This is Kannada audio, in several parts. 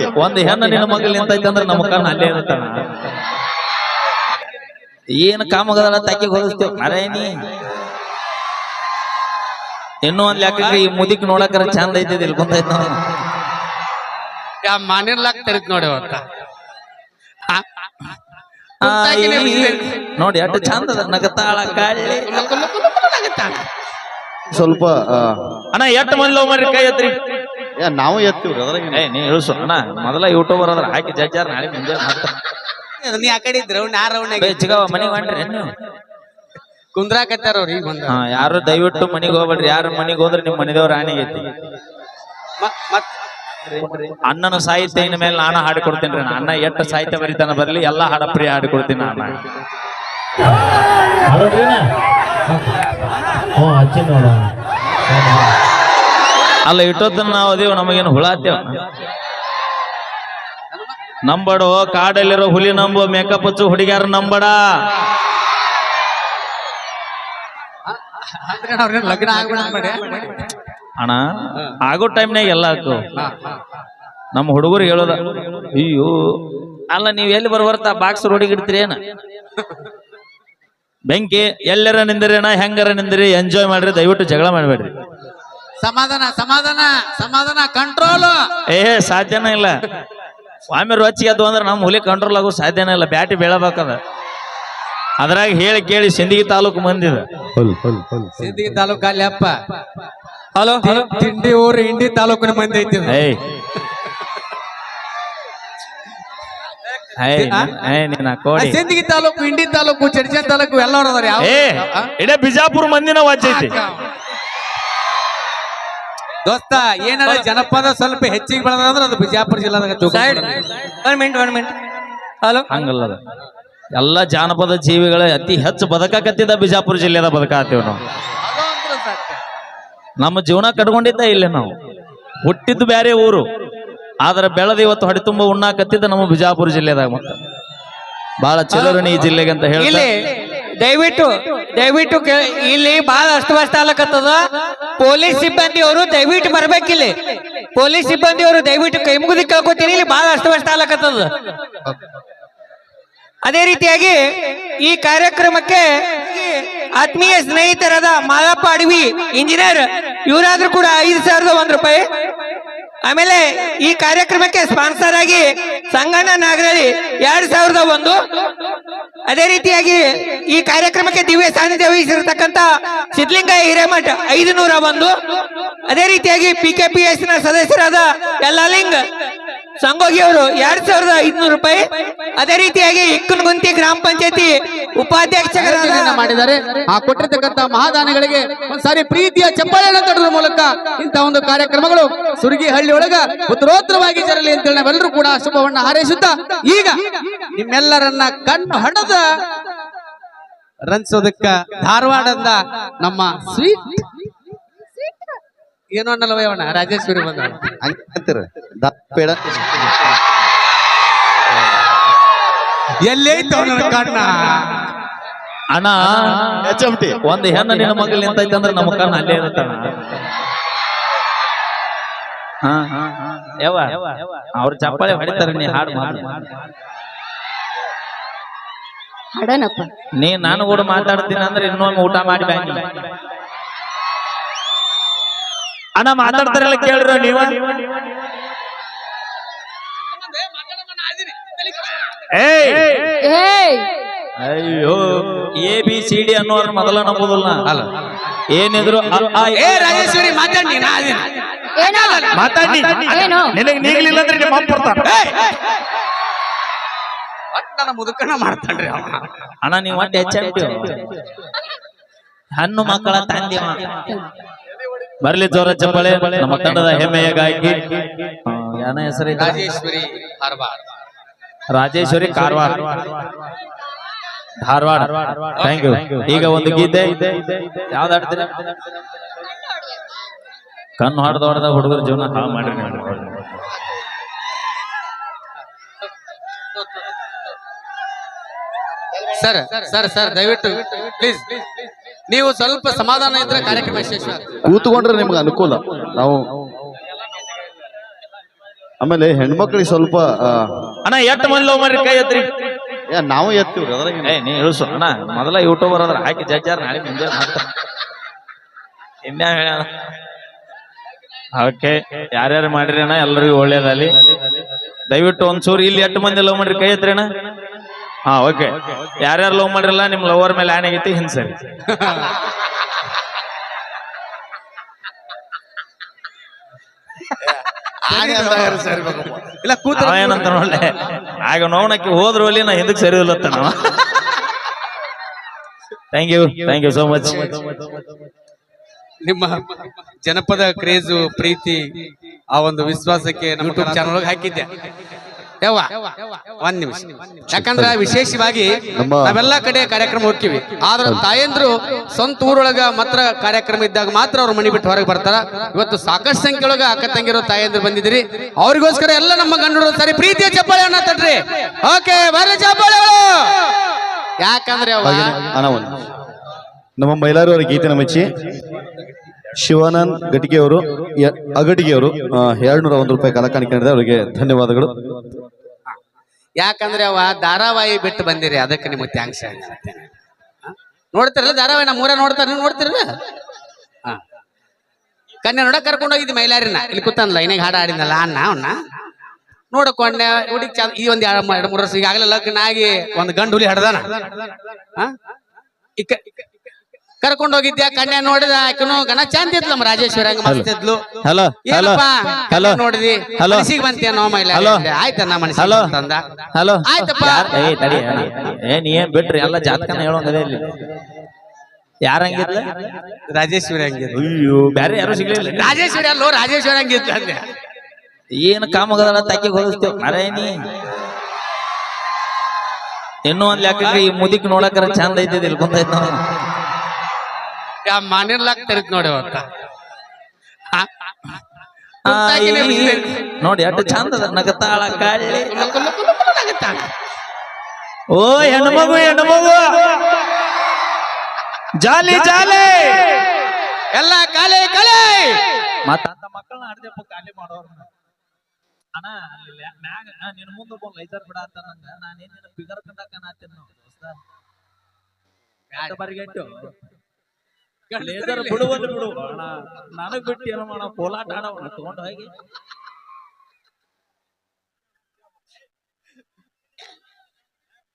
ಎಚ್.ಎಂ.ಟಿ. ಒಂದ್ ಹೆಣ್ಣು ನಿನ್ನ ಮಗಳು ನಿಂತೈತೆ ಅಂದ್ರೆ ನಮ್ಮ ಕಣ್ಣು ಅಲ್ಲೇ ಇರುತ್ತಣ ಏನ್ ಕಾಮಗದಲ್ಲ ತಕ್ಕಿಗೆ ಹೋಲಿಸ್ತೇವ್ ಅರೇನಿ ಇನ್ನೂ ಒಂದ್ ಲೆಕ್ಕ ಈ ಮುದಿಕ್ ನೋಡಕ್ರ ಚಂದ ಐತಿದ್ ಇಲ್ಲಿ ಕುಂತೈತ್ ನಾವು ತೆರಿತ್ ನೋಡಿ ಅವತ್ತ. ನೋಡಿ ಅಟ್ಟು ಚಂದ ಅದ ನಗತಾಳ ಕಳ್ಳಿ. ಸ್ವಲ್ಪ ಅಣ್ಣ ಎಟ್ಟು ಮಂದಿ ಲವ್ ಮಾಡ್ರಿ ಕೈ ಎತ್ರಿ? ಏ, ನಾವು ಎತ್ತೀವ್ರಿ ಅದ್ರಾಗ ಏ ನೀ ಇಳಿಸು ಅಣ್ಣ ಮೊದಲ ಯೂಟ್ಯೂಬರ್ ಅದ್ರ ಹಾಕಿ ಜಜ್ಜಾರ ನಾಳೆ ಮಾಡ್ತಾರ ನೀ ಆ ಕಡೆ ಇದ್ರ ಆ ರೌಂಡ್ ಚಿಗವ ಮನೆಗೆ ಹೊಂಟ್ರಿ ನೀವು ಕುಂದ್ರಾಕತ್ತಾರ ಅವ್ರು ಈಗ ಬಂದ ಹಾ ಯಾರು ದಯವಿಟ್ಟು ಮನೆಗೆ ಹೋಗ್ಬೇಡ್ರಿ ಯಾರು ಮನೆಗೆ ಹೋದ್ರೆ ನಿಮ್ ಮನೆದೇವ್ರ ಆಣಿಗೆ ಐತಿ ಮತ್ ಅಣ್ಣನ ಸಾಹಿತ್ಯ ಇನ್ ಮೇಲೆ ನಾನು ಹಾಡಿ ಕೊಡ್ತೀನಿ ರೀ ಅಣ್ಣ ಎಷ್ಟು ಸಾಹಿತ್ಯ ಬರೀತಾನ ಬರಲಿ ಎಲ್ಲಾ ಹಾಡ ಪ್ರಿಯ ಹಾಡಿ ಕೊಡ್ತೀನಿ ಅಣ್ಣ ಹ್ಞೂ ಹಚ್ಚಿ ನೋಡ ಅಲ್ಲ ಇಟ್ಟೊತ್ತನ ನಾವು ಅದೇವ್, ನಮಗೇನು ಹುಳ ಹತ್ತೇವ ನಂಬಡು, ಕಾಡಲ್ಲಿರೋ ಹುಲಿ ನಂಬು ಮೇಕಪ್ ಹಚ್ಚು ಹುಡುಗಿಯಾರ ನಂಬಡ. ಅಣ್ಣ, ಆಗೋ ಟೈಮ್ನಾಗ ಎಲ್ಲ ಆತು ನಮ್ಮ ಹುಡುಗರು ಹೇಳೋದ, ಅಯ್ಯೋ, ಅಲ್ಲ, ನೀವ್ ಎಲ್ಲಿ ಬರ್ಬರ್ತಾ ಬಾಕ್ಸ್ ರೋಡಿಗೆ ಇಡ್ತೀರಿ ಏನ? ಬೆಂಕಿ, ಎಲ್ಲರ ಅಣ್ಣ, ಹೆಂಗಾರ ನಿಂದಿರಿ ಎಂಜಾಯ್ ಮಾಡ್ರಿ, ದಯವಿಟ್ಟು ಜಗಳ ಮಾಡ್ಬೇಡ್ರಿ. ಸಮಾಧಾನ ಸಮಾಧಾನ ಸಮಾಧಾನ ಕಂಟ್ರೋಲ್ ಏ ಸಾಧ್ಯನೇ ಇಲ್ಲ. ಸ್ವಾಮಿ ರೊಚ್ಚಿಗೆ ಅದು ಅಂದ್ರೆ ನಮ್ಮ ಹುಲಿ ಕಂಟ್ರೋಲ್ ಆಗೋ ಸಾಧ್ಯನೇ ಇಲ್ಲ. ಬ್ಯಾಟಿ ಬೀಳಬೇಕದ. ಅದ್ರಾಗ ಹೇಳಿ ಕೇಳಿ ಸಿಂದಗಿ ತಾಲೂಕು ಮಂದಿದ. ಸಿಂದಗಿ ತಾಲೂಕು ಅಲ್ಲಿ ಅಪ್ಪ. ಹಲೋ ತಿಂಡಿ ಊರು ಹಿಂಡಿ ತಾಲೂಕಿನ ಮಂದಿ ಐತಿ. ಏಯ್. ಸಿಂದಗಿ ತಾಲೂಕು ಹಿಂಡಿ ತಾಲೂಕು ಚಡ್ಚನ್ ತಾಲೂಕು ಎಲ್ಲ ಅದಾರ ಯಾವ ಏ ಇಡೇ ಬಿಜಾಪುರ ಮಂದಿನ ವಾಚೈತಿ ದೋಸ್ತ ಏನಾರ ಜನಪದ ಸ್ವಲ್ಪ ಹೆಚ್ಚಿಗೆ ಬೆಳೆದ್ರೆ ಅದು Bijapur ಜಿಲ್ಲಾದಾಗ side one minute one minute. Hello? ಹಂಗಲ್ಲದ ಎಲ್ಲ ಜಾನಪದ ಜೀವಿಗಳ ಅತಿ ಹೆಚ್ಚು ಬದುಕಾಕತ್ತಿದ್ದ ಬಿಜಾಪುರ ಜಿಲ್ಲೆದ ಬದುಕಾತೀವಿ ನಾವು. ನಮ್ಮ ಜೀವನ ಕಟ್ಕೊಂಡಿದ್ದ ಇಲ್ಲೇ ನಾವು. ಹುಟ್ಟಿದ್ದು ಬ್ಯಾರೆ ಊರು. ಆದ್ರೆ ಬೆಳೆದ ಇವತ್ತು ಹೊಡೆ ತುಂಬ ಉಣ್ಣಾಕತ್ತಿದ್ದ ನಮ್ಮ ಬಿಜಾಪುರ ಜಿಲ್ಲೆದಾಗ ಮತ್ತೆ. ಬಹಳ ಚಿಲ್ಲರನಿ ಈ ಜಿಲ್ಲೆಗೆ ಅಂತ ಹೇಳಿ ಇಲ್ಲಿ ದಯವಿಟ್ಟು ದಯವಿಟ್ಟು ಇಲ್ಲಿ ಬಹಳ ಅಸ್ತವ್ಯಸ್ತ ಆಗ್ಲಕತ್ತದ. ಪೊಲೀಸ್ ಸಿಬ್ಬಂದಿ ಅವರು ದಯವಿಟ್ಟು ಬರ್ಬೇಕಿಲ್ಲಿ ಪೊಲೀಸ್ ಸಿಬ್ಬಂದಿ ಅವರು ದಯವಿಟ್ಟು ಕೈ ಮುಗಿದು ಕೇಳ್ಕೊತೀನಿ, ಇಲ್ಲಿ ಬಹಳ ಅಸ್ತವ್ಯಸ್ತ ಆಗ್ಲಕತ್ತದ. ಅದೇ ರೀತಿಯಾಗಿ ಈ ಕಾರ್ಯಕ್ರಮಕ್ಕೆ ಆತ್ಮೀಯ ಸ್ನೇಹಿತರಾದ ಮಾದಪ್ಪ ಅಡವಿ ಇಂಜಿನಿಯರ್, ಇವರಾದ್ರೂ ಕೂಡ ಐದು ಸಾವಿರದ ಒಂದ್ ರೂಪಾಯಿ. ಆಮೇಲೆ ಈ ಕಾರ್ಯಕ್ರಮಕ್ಕೆ ಸ್ಪಾನ್ಸರ್ ಆಗಿ ಸಂಗಣ್ಣ ನಾಗರಳ್ಳಿ ಎರಡ್ ಸಾವಿರದ ಒಂದು. ಅದೇ ರೀತಿಯಾಗಿ ಈ ಕಾರ್ಯಕ್ರಮಕ್ಕೆ ದಿವ್ಯ ಸಾನ್ನಿಧ್ಯ ವಹಿಸಿರತಕ್ಕಂತ ಸಿದ್ಲಿಂಗ ಹಿರೇಮಠ ಐದು ನೂರ ಒಂದು. ಅದೇ ರೀತಿಯಾಗಿ ಪಿ ನ ಸದಸ್ಯರಾದ ಯಲ್ಲಾಲಿಂಗ್ ಸಂಗೋಗಿ ಅವರು ಎರಡ್ ಸಾವಿರದ ಐದ್ನೂರು ರೂಪಾಯಿ. ಅದೇ ರೀತಿಯಾಗಿ ಇಕ್ಕನಗುಂತಿ ಗ್ರಾಮ ಪಂಚಾಯತಿ ಉಪಾಧ್ಯಕ್ಷರನ್ನ ಮಾಡಿದ್ದಾರೆ. ಆ ಕೊಟ್ಟಿರ್ತಕ್ಕಂಥ ಮಹಾದಾನಿಗಳಿಗೆ ಒಂದ್ಸಾರಿ ಪ್ರೀತಿಯ ಚಪ್ಪಾಳೆಯನ್ನು ತಡೆದ ಮೂಲಕ ಇಂತಹ ಒಂದು ಕಾರ್ಯಕ್ರಮಗಳು ಸುರಗಿಹಳ್ಳಿ ಒಳಗ ಉತ್ತರೋತ್ತರವಾಗಿ ಜರಲಿ ಅಂತೇಳಿ ನಾವೆಲ್ಲರೂ ಕೂಡ ಶುಭವನ್ನ ಹಾರೈಸುತ್ತಾ ಈಗ ನಿಮ್ಮೆಲ್ಲರನ್ನ ಕಣ್ಣು ಹಣದ ರಂಚೋದಕ್ಕ ಧಾರವಾಡದ ನಮ್ಮ ಸ್ವೀಟ್. ಏನೋ ಅನ್ನಲ್ಲ ರಾಜೇಶ್ವರಿ ಬಂದ ಹಂಗಂತೀರ ದಪ್ಪೇಡ ಎಲ್ಲೈತೆ ಕಣ್ಣ. ಅಣ್ಣ ಎಚ್.ಎಂ.ಟಿ. ಒಂದ್ ಹೆಣ್ಣು ನಿನ್ನ ಮಗಲ್ ನಿಂತೈತೆ ಅಂದ್ರೆ ನಮ್ಮ ಕಣ್ಣ ಅಲ್ಲೇ ಇರುತ್ತಣ್ಣ ಹಾ. ಯಾವ ಅವ್ರ ಚಪ್ಪಾಳೆ ಹೊಡಿತಾರೆ ನೀ ಹಾಡು ಮಾಡಿ. ಹಾಡನಪ್ಪ. ನೀ ನಾನು ಕೂಡ ಮಾತಾಡ್ತೀನಿ ಅಂದ್ರೆ ಇನ್ನೊಮ್ಮೆ ಊಟ ಮಾಡಿ ಬ್ಯಾಂಕ್ ಅಣ್ಣ ಮಾತಾಡ್ತಾರಲ್ಲ ಕೇಳ್ರ ನೀವ ಏಯ್ ಏಯ್ ಅಯ್ಯೋ ಎ ಬಿ ಸಿ ಡಿ ಅನ್ನೋರ್ ಮೊದಲ ನಂಬುದಿಲ್ಲ ಅಲ್ಲ. ಏನಿದ್ರು ಅ, ಆ, ಏ ರಾಜೇಶ್ವರಿ ಮಾತಾಡಿ ನಾ ಅದೀನಿ. ಏನೋ? ಮಾತಾಡಿ. ನಿನಗೆ ನೀಗ್ಲಿಲ್ಲ ಅಂದ್ರೆ ನಿಮ್ಮ ಅಪ್ಪ ಬರ್ತಾನ ಒಟ್ ನನ್ನ ಮುದುಕನ ಮಾಡ್ತಾನ್ರಿ ಅಣ್ಣ ನೀವು ಒಟ್ಟು ಹೆಚ್ಚು ಹಣ್ಣು ಮಕ್ಕಳ ತಂದೆ ಬರ್ಲಿ ಜೋರ ಚಪ್ಪಳೆ. ನಮ್ಮ ತಂಡದ ಹೆಮ್ಮೆಯ ಗಾಯಕಿ ಯಾನ ಹೆಸರು ರಾಜೇಶ್ವರಿ ಹರ್ಬಾರ್ ರಾಜೇಶ್ವರಿ ಕಾರವಾರ. ಧಾರವಾಡ. ಥ್ಯಾಂಕ್ ಯು ಈಗ ಒಂದು ಗೀತೆ. ಯಾವ್ದು ಆಡ್ತೀರ ಕಣ್ಣು ಹಾಡ್ದ ಹೊಡೆದ ಹುಡುಗರ ಜೀವನ ಹಾಳು ಮಾಡಿ ಸರ್ ಸರ್ ಸರ್ ದಯವಿಟ್ಟು ಪ್ಲೀಸ್ ನೀವು ಸ್ವಲ್ಪ ಸಮಾಧಾನ ಇದ್ರೆ ಕಾರ್ಯಕ್ರಮ ಕೂತ್ಕೊಂಡ್ರೆ ನಿಮ್ಗೆ ಅನುಕೂಲ. ನಾವು ಆಮೇಲೆ ಹೆಣ್ಮಕ್ಳಿಗೆ ಸ್ವಲ್ಪ ಅಣ್ಣ ಎಷ್ಟ್ ಮಂದಿ ಲವ್ ಮಾಡ್ರಿ ಕೈ ಎತ್ರಿ ಏ ನಾವು ಎತ್ತೀವ್ರಿ ಅದ್ರಾಗ ಏ ನೀ ಅಣ್ಣ ಮೊದಲ ಯೂಟ್ಯೂಬರ್ ಅದ್ರ ಹಾಕಿ ಜಜ್ಜಾರ ನಾಳೆ ಮುಂಜಾನೆ ಮಾಡ್ತಾರ. ಇನ್ಯಾ ಹೇಳ್ಯಾನ ಓಕೆ ಯಾರ್ಯಾರು ಮಾಡ್ರಿ ಅಣ್ಣ? ಎಲ್ಲರಿಗೂ ಒಳ್ಳೇದಲ್ಲಿ ದಯವಿಟ್ಟು ಒಂದ್ಸೂರು ಇಲ್ಲಿ ಎಷ್ಟು ಮಂದಿ ಲವ್ ಮಾಡ್ರಿ? ಕೈ ಎತ್ರಿ ಅಣ್ಣ? ಹಾ ಓಕೆ. ಯಾರ್ಯಾರು ಲವ್ ಮಾಡಿರಲ್ಲ ನಿಮ್ ಲವರ್ ಮೇಲೆ ಆನ್ ಆಗೈತಿ ಹಿಂಸರಿ ಇಲ್ಲ ಕೂತ ಏನಂತ ನೋಡ್ಲೆ? ಆಗ ನೋವಣಕ್ಕೆ ಹೋದ್ರು ಅಲ್ಲಿ ನಾ ಹಿಂದಕ್ಕೆ ಸರಿ ಇಲ್ಲತ್ತ ನಾವ? Thank you thank you so much ನಿಮ್ಮ ಜನಪದ ಕ್ರೇಜು ಪ್ರೀತಿ ಆ ಒಂದು ವಿಶ್ವಾಸಕ್ಕೆ ನಮ್ಮ ಯೂಟ್ಯೂಬ್ ಚಾನಲ್ ಒಳಗೆ ಹಾಕಿದ್ದೆ. ಯವ್ವ ಒಂದ್ ನಿಮಿಷ. ಯಾಕಂದ್ರೆ ವಿಶೇಷವಾಗಿ ನಾವೆಲ್ಲ ಕಡೆ ಕಾರ್ಯಕ್ರಮ ಹೋಗ್ತೀವಿ. ಆದ್ರೆ ತಾಯಂದ್ರು ಸ್ವಂತ ಊರೊಳಗ ಮಾತ್ರ ಕಾರ್ಯಕ್ರಮ ಇದ್ದಾಗ ಮಾತ್ರ ಅವ್ರ ಮನಿ ಬಿಟ್ಟು ಹೊರಗೆ ಬರ್ತಾರ. ಇವತ್ತು ಸಾಕಷ್ಟು ಸಂಖ್ಯೆಯೊಳಗ ಅಕ್ಕ ತಂಗಿರೋ ತಾಯಂದ್ರು ಬಂದಿದ್ರಿ ಅವ್ರಿಗೋಸ್ಕರ ಎಲ್ಲ ನಮ್ಮ ಗಂಡರು ಸರಿ ಪ್ರೀತಿಯ ಚಪ್ಪಾಳೆ ಅಣ್ಣ ತಡ್ರಿ ಓಕೆ ಬರ ಚಪ್ಪಾಳೆ ಯಾಕಂದ್ರೆ ನಮ್ಮ ಅಣ್ಣ ಒಂದು ನಮ್ಮ ಮೈಲಾರವರ ಗೀತೆನ ಮೆಚ್ಚಿ ಶಿವಾನಂದ್ ಗಟಿಗೆ ಅವರು ಅಗಟಿಗೆ ಅವರು ಎರಡ್ನೂರ ಒಂದು ರೂಪಾಯಿ ಕಲಾಕಾಣಿಕೆ ನೀಡಿದೆ ಅವರಿಗೆ ಧನ್ಯವಾದಗಳು. ಯಾಕಂದ್ರೆ ಅವ ಧಾರಾವಾಹಿ ಬಿಟ್ಟು ಬಂದಿರಿ. ಅದಕ್ಕೆ ನಿಮಗೆ ಥ್ಯಾಂಕ್ಸ್ ನೋಡ್ತಿರಲ್ಲ ಧಾರಾವಾಹಿ? ನಮ್ಮ ಊರ ನೋಡ್ತಾರ, ನೀವು ನೋಡ್ತಿರಲ್ಲ? ಹಾ ಕನ್ಯಾ ನೋಡ ಕರ್ಕೊಂಡು ಹೋಗಿದ್ದಿ ಮೈಲಾರಿನ. ಇಲ್ಲಿ ಕೂತಂದ್ಲ ಲೈನಿಗೆ ಹಾಡು ಆಡಿದ್ನಲ್ಲ ಅನ್ನ ಅವನ್ನ ನೋಡಕೊಂಡೆ ಹುಡುಗಿ ಚಂದ ಈ ಒಂದ್ ಎರಡು ಎರಡು ಮೂರು ವರ್ಷ ಈಗಾಗಲೇ ಲಗ್ನ ಆಗಿ ಒಂದು ಗಂಡು ಹುಲಿ ಹಡ್ದಾನ. ಹಾ ಇಕ್ಕ ಕರ್ಕೊಂಡು ಹೋಗಿದ್ಯಾ ಕನ್ಯಾ ನೋಡಿದ ಆಕನು ಗಣ ಚಂದ ಇದ್ಲು ನಮ್ ರಾಜೇಶ್ವರ ಹಂಗ ಮಸ್ತ್ ಇದ್ಲು ಹಲೋ ಹಲೋ ಏನಪ್ಪಾ ಹಲೋ. ನೋಡಿದಿ? ಹಲೋ. ಸಿಗ್ ಬಂತೇನೋ ಮೈಲಾರಿ? ಹಲೋ. ಆಯ್ತ ನಮ್ಮ ಮನಸ್ಸು ಹಲೋ. ತಂದ ಹಲೋ. ಆಯ್ತಪ್ಪ. ಯಾರ್- ಏ ತಡಿ ಏ ನೀ ಏನ್ ಬಿಟ್ರಿ? ಎಲ್ಲ ಜಾತಕನ ಹೇಳೋಂಗದೇ ಇಲ್ಲಿ. ಯಾರಂಗಿದ್ಲ ರಾಜೇಶ್ವರಿ ಹಂಗಿದ್ಲು. ಅಯ್ಯೋ ಬ್ಯಾರೆ ಯಾರು ಸಿಗ್ಲಿಲ್ಲ. ರಾಜೇಶ್ವರಿ ಅಲ್ಲೋ ರಾಜೇಶ್ವರಿ ಹಂಗಿದ್ಲು ಅಂದೆ. ಏನ್ ಕಾಮಗದಲ್ಲ ತಕ್ಕಿ ಹೋಲಿಸ್ತೇವ್ ಮರೇನಿ ನೀ. ಇನ್ನೂ ಒಂದ್ ಲೆಕ್ಕ ಈ ಮುದಿಕ್ ನೋಡಕರ ಚಂದ ಐತಿದ್ ಇಲ್ಲಿ ಕುಂತೈತ್ ನಾವು ಯಾ ಮನೆರ್ಲಾಕ್ ತೆರಿತ್ ನೋಡಿ ಅವತ್ತ. ನೋಡಿ ಎಷ್ಟು ಚಂದ ಅದ ನಗತಾಳ. ನಗುತ್ತಾಳ. ಓ ಹೆಣ್ಮಗು ಹೆಣ್ಮಗು ಜಾಲಿ ಜಾಲಿ. ಎಲ್ಲ ಕಾಲೇ ಕಾಲಿ. ಮತ್ತ ಅಂತ ಮಕ್ಕಳನ್ನ ಹಡ್ದಪ್ಪ ಖಾಲಿ ಮಾಡೋರು. ಅಣ್ಣ ಅಲ್ಲಿ ಮ್ಯಾಗ ನಿನ್ ಮುಂದೆ ಒಬ್ಬ ಲೈಸರ್ ಬಿಡಾತ ನಂಗ ನಾನೇನ್ ನಿನ್ನ ಫಿಗರ್ ಕಂಡಾಕ ನಾತೀನಿ ನಾವು ದೋಸ್ತ ಬರಿಗೆಟ್ಟು ಲೇಸರ್ ಬಿಡುವಲ್ಲಿ ಬಿಡು. ಅಣ್ಣ ನನಗ್ ಬಿಟ್ಟು ಏನೋ ಮಾಡ ಕೋಲಾಟ ಆಡವಣ ತಗೊಂಡ ಹೋಗಿ.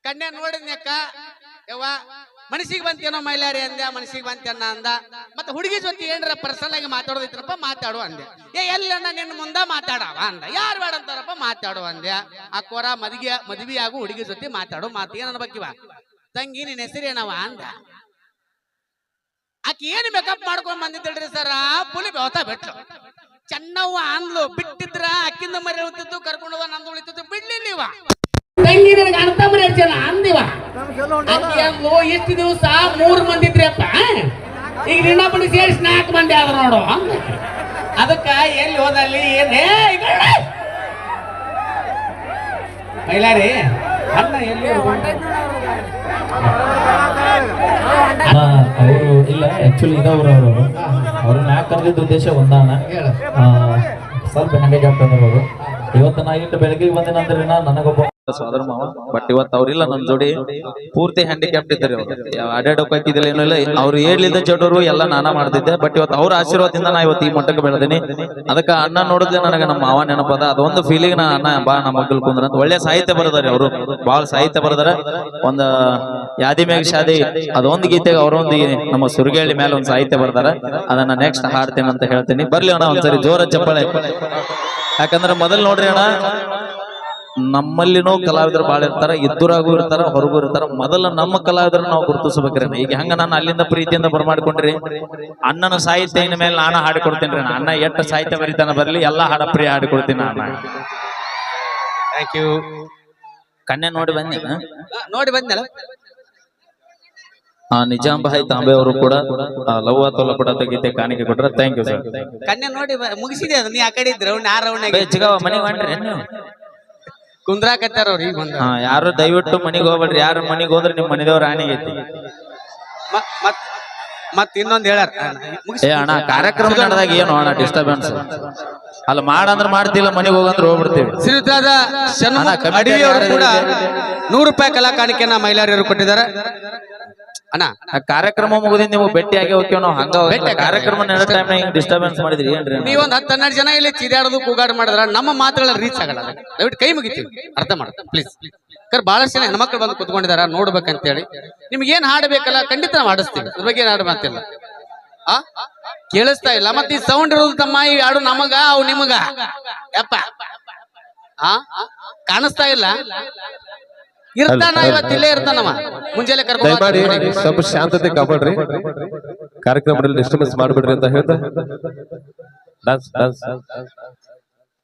ಕನ್ಯಾ ನೋಡಿದ್ನಕ್ಕ ಯವ್ವ ಮನಸ್ಸಿಗೆ ಬಂತೇನೋ ಮೈಲಾರಿ ಅಂದೆ ಮನಸ್ಸಿಗೆ ಬಂತೇನ ಅಂದ. ಮತ್ತೆ ಹುಡುಗಿ ಜೊತೆ ಏನ್ರ ಪರ್ಸನಲ್ ಆಗಿ ಮಾತಾಡೋದಿತ್ರಪ್ಪ ಮಾತಾಡು ಅಂದೆ. ಏ ಎಲ್ಲಣ್ಣ ನಿನ್ನ ಮುಂದ ಮಾತಾಡವ ಅಂದ. ಯಾರು ಬೇಡ ಅಂತಾರಪ್ಪ ಮಾತಾಡು ಅಂದೆ. ಆ ಕೋರ ಮದುವೆ ಮದ್ವಿ ಆಗು ಹುಡುಗಿ ಜೊತೆ ಮಾತಾಡು ಮಾತು. ಏನ ಬಕ್ಕಿವ ತಂಗಿ ನಿನ್ನ ಹೆಸರೇನವ ಅಂದ. ಆಕಿ ಏನು ಮೇಕಪ್ ಮಾಡ್ಕೊಂಡ್ ಬಂದಿದ್ದಳ್ರಿ ಸರ ಪುಲಿ ಬೆವತ ಬಿಟ್ಲು. ಚೆನ್ನವ್ವ ಅಂದ್ಲು ಬಿಟ್ಟಿದ್ರ ಅಕ್ಕಿಂದ ಮರಿ ಉಳಿತಿದ್ದು ಕರ್ಕೊಂಡು ಹೋಗ ನಂದು ಉಳಿತಿದ್ದು ಬಿಡ್ಲಿಲ್ಲ ಇವ. ತಂಗಿ ನನಗೆ ಅರ್ಥ ಮರಿ ಜನ ಅಂದಿವ? ಅಂದ್ಲು ಇಷ್ಟು ದಿವಸ ಮೂರ್ ಮಂದಿ ಇದ್ರಿಯಪ್ಪ ಈಗ ನಿನ್ನ ಇನ್ನೊಬ್ಬನಿಗೆ ಸೇರಿಸಿ ನಾಲ್ಕು ಮಂದಿ ಆದ್ರ ನೋಡು ಅದಕ್ಕ ಎಲ್ಲಿ ಹೋದಲ್ಲಿ ಏನೇ? ಮೈಲಾರಿ ಅಲ್ಲ ಎಲ್ಲಿ ಅವರು ಇಲ್ಲ ಆಕ್ಚುಲಿ ಇದವ್ರು ಅವರು. ಅವ್ರನ್ನ ಯಾಕೆ ಕರೆದಿದ್ದ ಉದ್ದೇಶ ಒಂದಾನ ಸ್ವಲ್ಪ ಹ್ಯಾಂಡಿಕ್ಯಾಪ್ ಅವರು ಇವತ್ತು ನಾ ಇಟ್ಟು ಬೆಳಗ್ಗೆ ನಾ ನನಗೊಬ್ಬ ಸೋದರ ಮಾವ. ಬಟ್ ಇವತ್ತು ಅವ್ರಿಲ್ಲ ನಮ್ ಜೋಡಿ. ಪೂರ್ತಿ ಹ್ಯಾಂಡಿಕ್ಯಾಪ್ ಇದ್ದಾರೆ ಅಡ್ಯಾಡೋಕ್ ಹಾಕಿದಿಲ್ಲ ಏನೂ ಇಲ್ಲ. ಅವ್ರು ಹೇಳಿದ ಜಡೋರು ಎಲ್ಲ ನಾನಾ ಮಾಡ್ತಿದ್ದೆ. ಬಟ್ ಇವತ್ತು ಅವ್ರ ಆಶೀರ್ವಾದದಿಂದ ನಾ ಇವತ್ತು ಈ ಮಟ್ಟಕ್ಕೆ ಬೆಳೆದೀನಿ ಅದಕ್ಕ ಅಣ್ಣ ನೋಡಿದ್ರೆ ನನಗೆ ನಮ್ಮ ಮಾವ ನೆನಪದ. ಅದೊಂದು ಫೀಲಿಂಗ್ ನಾ ಅಣ್ಣ, ಬಾ ನಮ್ಮ ಮಗ್ಗಲ್ ಕುಂದ್ರ ಅಂತ. ಒಳ್ಳೆ ಸಾಹಿತ್ಯ ಬರದಾರೆ ಅವರು. ಬಹಳ ಸಾಹಿತ್ಯ ಬರದಾರ ಒಂದ ಯಾದಿ ಮ್ಯಾಗ ಶಾದಿ. ಅದೊಂದು ಗೀತೆಗೆ ಅವರೊಂದು ನಮ್ಮ ಸುರಿಗೇಳಿ ಮೇಲೆ ಒಂದು ಸಾಹಿತ್ಯ ಬರ್ದಾರ. ಅದನ್ನ ನೆಕ್ಸ್ಟ್ ಹಾಡ್ತೇನೆ ಅಂತ ಹೇಳ್ತೀನಿ. ಬರ್ಲಿ ಅಣ್ಣ ಒಂದ್ಸರಿ ಜೋರ ಚಪ್ಪಳೆ. ಯಾಕಂದ್ರೆ ಮೊದಲ್ ನೋಡ್ರಿ ಅಣ್ಣ ನಮ್ಮಲ್ಲಿನೂ ಕಲಾವಿದರು ಬಾಳ ಇರ್ತಾರ ಇದ್ದೂರಾಗೂ ಇರ್ತಾರ ಹೊರಗು ಇರ್ತಾರ. ಮೊದಲ ನಮ್ಮ ಕಲಾವಿದರನ್ನ ನಾವು ಗುರುತಿಸ್ಬೇಕ್ರಿ ಈಗ ಹೆಂಗ ನಾನು ಅಲ್ಲಿಂದ ಪ್ರೀತಿಯಿಂದ ಬರಮಾಡ್ಕೊಂಡ್ರಿ? ಅಣ್ಣನ ಸಾಹಿತ್ಯ ಇನ್ ಮೇಲೆ ನಾನು ಹಾಡಿಕೊಡ್ತೀನಿ ರೀ ಅಣ್ಣ ಎಷ್ಟು ಸಾಹಿತ್ಯ ಬರೀತಾನ ಬರಲಿ ಎಲ್ಲಾ ಹಾಡ ಪ್ರಿಯ ಹಾಡಿಕೊಡ್ತೀನಿ ಅಣ್ಣ. ಥ್ಯಾಂಕ್ ಯು ಕನ್ಯಾ ನೋಡಿ ಬನ್ನಿ ಆ? ನೋಡಿ ಬಂದಲ್ಲ ಆ ನಿಜಾಂಬಾಯಿ ತಾಂಬೆ ಅವರು ಕೂಡ ಲವ್ ಅಥವಾ ಲಪಟ ಗೀತೆ ಕಾಣಿಕೆ ಕೊಟ್ರ ಥ್ಯಾಂಕ್ ಯು ಸರ್ ಕನ್ಯಾ ನೋಡಿ ಮುಗಿಸಿದೆ ಅದು. ನೀ ಆ ಕಡೆ ಇದ್ರೆ ರೌಂಡ್ ಚಿಗವ ಮನೆ ಮಾಡ್ರಿ ಕುಂದ್ರಾಕತ್ತಾರ ಅವ್ರು ಈಗ ಬಂದ. ಹಾ ಯಾರು ದಯವಿಟ್ಟು ಮನಿಗ್ ಹೋಗ್ಬೇಡ್ರಿ. ಯಾರು ಮನಿಗ್ ಹೋದ್ರೆ ನಿಮ್ ಮನೆಯವ್ರ ಆನೆಗೆ ಐತಿ ಮ- ಮತ್ ಮತ್ ಇನ್ನೊಂದ್ ಏ ಅಣ್ಣ ಕಾರ್ಯಕ್ರಮ ನಡೆದಾಗ ಏನು ಅಣ್ಣ ಡಿಸ್ಟರ್ಬೆನ್ಸ್ ಅಲ್ಲ ಮಾಡಂದ್ರ ಮಾಡ್ತಿಲ್ಲ ಮನೆಗೆ ಹೋಗಂದ್ರೆ ಹೋಗ್ಬಿಡ್ತೀವಿ. ಶ್ರೀಯುತರಾದ ಷಣ್ಮುಖ ಅಣ್ಣ, ಅವರು ಕೂಡ? ನೂರು ರೂಪಾಯಿ ಕಲಾ ಕಾಣಿಕೆಯನ್ನ ಮಹಿಳೆಯರು ಕೊಟ್ಟಿದ್ದಾರೆ. ಅಣ್ಣ ಆ ಕಾರ್ಯಕ್ರಮ ಮುಗಿದ ನೀವು ಭೇಟಿ ಆಗಿ ಹೋಗ್ತೀವಿ ನಾವು ಹಂಗ ಕಾರ್ಯಕ್ರಮ ನಡೆದ ಟೈಮ್ ಹಿಂಗ್ ಡಿಸ್ಟರ್ಬೆನ್ಸ್ ಮಾಡಿದ್ರಿ ಏನ್ರಿ ನೀವು ನೀವೊಂದ್ ಹತ್ತು ಹನ್ನೆರಡು ಜನ ಇಲ್ಲಿ ಚಿದಾಡೋದು ಕೂಗಾಡ ಮಾಡಿದ್ರ ನಮ್ಮ ಮಾತುಗಳ ರೀಚ್ ಆಗಲ್ಲ. ದಯವಿಟ್ಟು ಕೈ ಮುಗಿತೀವಿ. ಅರ್ಥ ಮಾಡ. ಪ್ಲೀಸ್ ಕರ್ ಬಹಳಷ್ಟು ಜನ ಹೆಣ್ಮಕ್ಳು ಬಂದು ಕುತ್ಕೊಂಡಿದಾರ ನೋಡ್ಬೇಕಂತ ಹೇಳಿ ನಿಮ್ಗೆ ಏನ್ ಹಾಡಬೇಕಲ್ಲ ಖಂಡಿತ ನಾವು ಹಾಡಿಸ್ತೀವಿ. ಅದ್ರ ಬಗ್ಗೆ ಏನ್ ಹಾಡು ಮಾತಿಲ್ಲ. ಆ? ಕೇಳಿಸ್ತಾ ಇಲ್ಲ. ಮತ್ತೆ ಈ ಸೌಂಡ್ ಇರೋದು ತಮ್ಮ ಈ ಹಾಡು ನಮಗ ಅವು ನಿಮಗ. ಯಪ್ಪ. ಆ? ಕಾಣಿಸ್ತಾ ಇಲ್ಲ? ಇರ್ತಾನ ಇವತ್ತು ಇಲ್ಲೇ ಇರ್ತಾನವ ಮುಂಜಾನೆ ದಯಮಾಡಿ ಸ್ವಲ್ಪ ಶಾಂತತೆ ಕಾಪಾಡ್ರಿ. ಕಾರ್ಯಕ್ರಮದಲ್ಲಿ ಡಿಸ್ಟರ್ಬೆನ್ಸ್ ಮಾಡ್ಬಿಡ್ರಿ ಅಂತ ಹೇಳ್ತಾ. Dance dance